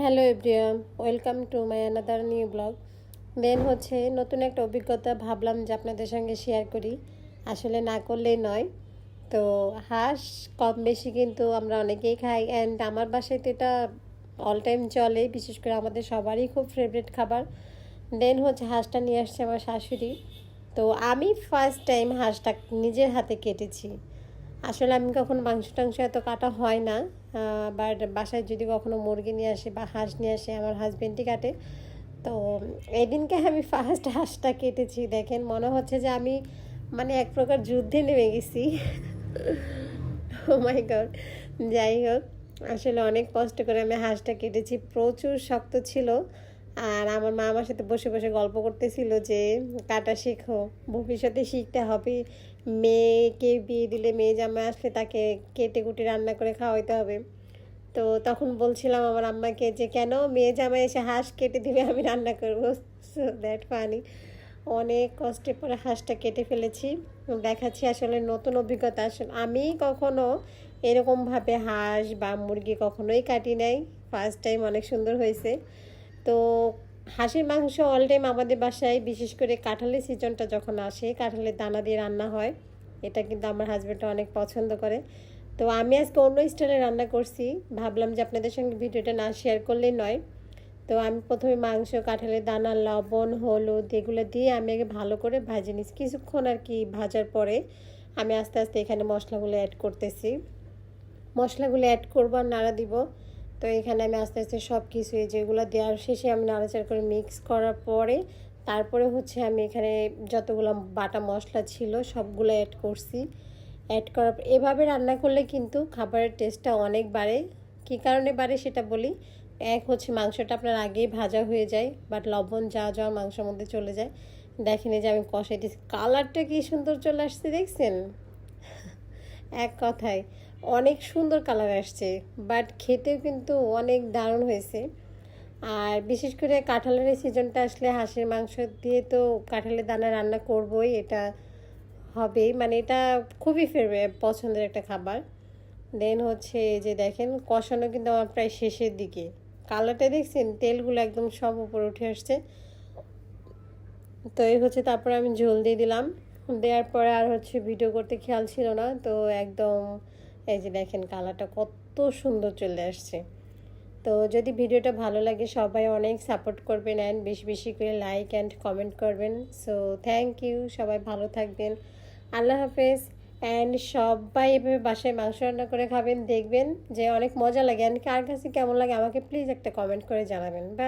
Hello everyone, welcome to my another new blog. Then হচ্ছে নতুন একটা অভিজ্ঞতা ভাবলাম যে আপনাদের সঙ্গে শেয়ার করি। আসলে না করলেই নয়। তো হাঁস কম বেশি কিন্তু আমরা অনেকেই খাই। অ্যান্ড আমার বাসায় তো এটা অল টাইম চলে, বিশেষ করে আমাদের সবারই খুব ফেভারিট খাবার। দেন হচ্ছে হাঁসটা নিয়ে আসছে আমার শাশুড়ি। তো আমি ফার্স্ট টাইম হাঁসটা নিজের হাতে কেটেছি। আসলে আমি কখন মাংস টাংস এত কাটা হয় না। বাট বাসায় যদি কখনো মুরগি নিয়ে আসে বা হাঁস নিয়ে আসে, আমার হাজব্যান্ডটি কাটে। তো এই দিনকে আমি ফার্স্ট হাঁসটা কেটেছি, দেখেন মনে হচ্ছে যে আমি মানে এক প্রকার যুদ্ধে নেমে গেছি। ও মাই গড যাই হোক, আসলে অনেক কষ্ট করে আমি হাঁসটা কেটেছি, প্রচুর শক্ত ছিল। আর আমার মা আমার সাথে বসে বসে গল্প করতেছিল যে, কাটা শেখো, ভবিষ্যতে শিখতে হবে। মেয়েকে বিয়ে দিলে মেয়ে জামাই আসলে তাকে কেটে কুটে রান্না করে খাওয়াইতে হবে। তো তখন বলছিলাম আমার আম্মাকে যে, কেন? মেয়ে জামাই এসে হাঁস কেটে দিবে, আমি রান্না করব। সো দ্যাট ফানি অনেক কষ্টে পরে হাঁসটা কেটে ফেলেছি। দেখাচ্ছি আসলে নতুন অভিজ্ঞতা। আসলে আমি কখনো এরকমভাবে হাঁস বা মুরগি কখনোই কাটি নাই। ফার্স্ট টাইম অনেক সুন্দর হয়েছে। তো হাঁসের মাংস অল টাইম আমাদের বাসায়, বিশেষ করে কাঁঠালের সিজনটা যখন আসে, কাঁঠালের দানা দিয়ে রান্না হয়, এটা কিন্তু আমার হাজব্যান্ডটা অনেক পছন্দ করে। তো আমি আজকে অন্য স্টাইলে রান্না করছি। ভাবলাম যে আপনাদের সঙ্গে ভিডিওটা না শেয়ার করলেই নয়। তো আমি প্রথমে মাংস, কাঁঠালের দানা, লবণ, হলুদ, এগুলো দিয়ে আমি আগে ভালো করে ভাজে নিচ্ছি। কিছুক্ষণ আর কি ভাজার পরে আমি আস্তে আস্তে এখানে মশলাগুলো অ্যাড করতেছি। মশলাগুলো অ্যাড করব আর নাড়া দিব। তো এখানে আমি আস্তে আস্তে সব কিছু যেগুলো দেওয়ার শেষে আমি নাড়াচাড়া করে মিক্স করার পরে তারপরে হচ্ছে আমি এখানে যতগুলো বাটা মশলা ছিল সবগুলো অ্যাড করছি। অ্যাড করার এভাবে রান্না করলে কিন্তু খাবারের টেস্টটা অনেক বাড়ে। কী কারণে বাড়ে সেটা বলি? এক হচ্ছে মাংসটা আপনার আগেই ভাজা হয়ে যায় বাট লবণ যা যাওয়া মাংসের মধ্যে চলে যায়। দেখেন যে আমি কষাই দিচ্ছি কালারটা কি সুন্দর চলে আসছে দেখছেন? এক কথায়। অনেক সুন্দর কালার আসছে বাট খেতেও কিন্তু অনেক দারুণ হয়েছে। আর বিশেষ করে কাঁঠালের সিজনটা আসলে হাঁসের মাংস দিয়ে তো কাঁঠালের দানা রান্না করবই, এটা হবেই মানে এটা খুবই পছন্দের একটা খাবার। দেন হচ্ছে যে দেখেন, কষানো কিন্তু আমার প্রায় শেষের দিকে। কালারটা দেখছেন? তেলগুলো একদম সব উপরে উঠে আসছে। তো এই হচ্ছে, তারপরে আমি ঝোল দিয়ে দিলাম। দেওয়ার পরে আর হচ্ছে ভিডিও করতে খেয়াল ছিল না, তো একদম এই যে দেখেন কালারটা কত সুন্দর চলে আসছে। তো যদি ভিডিওটা ভালো লাগে সবাই অনেক সাপোর্ট করবেন অ্যান্ড বেশি বেশি করে লাইক অ্যান্ড কমেন্ট করবেন। সো থ্যাংক ইউ সবাই ভালো থাকবেন। আল্লাহ হাফেজ। অ্যান্ড সবাই এভাবে বাসায় মাংস রান্না করে খাবেন, দেখবেন যে অনেক মজা লাগে। অ্যান্ড কার কাছে কেমন লাগে আমাকে প্লিজ একটা কমেন্ট করে জানাবেন। বা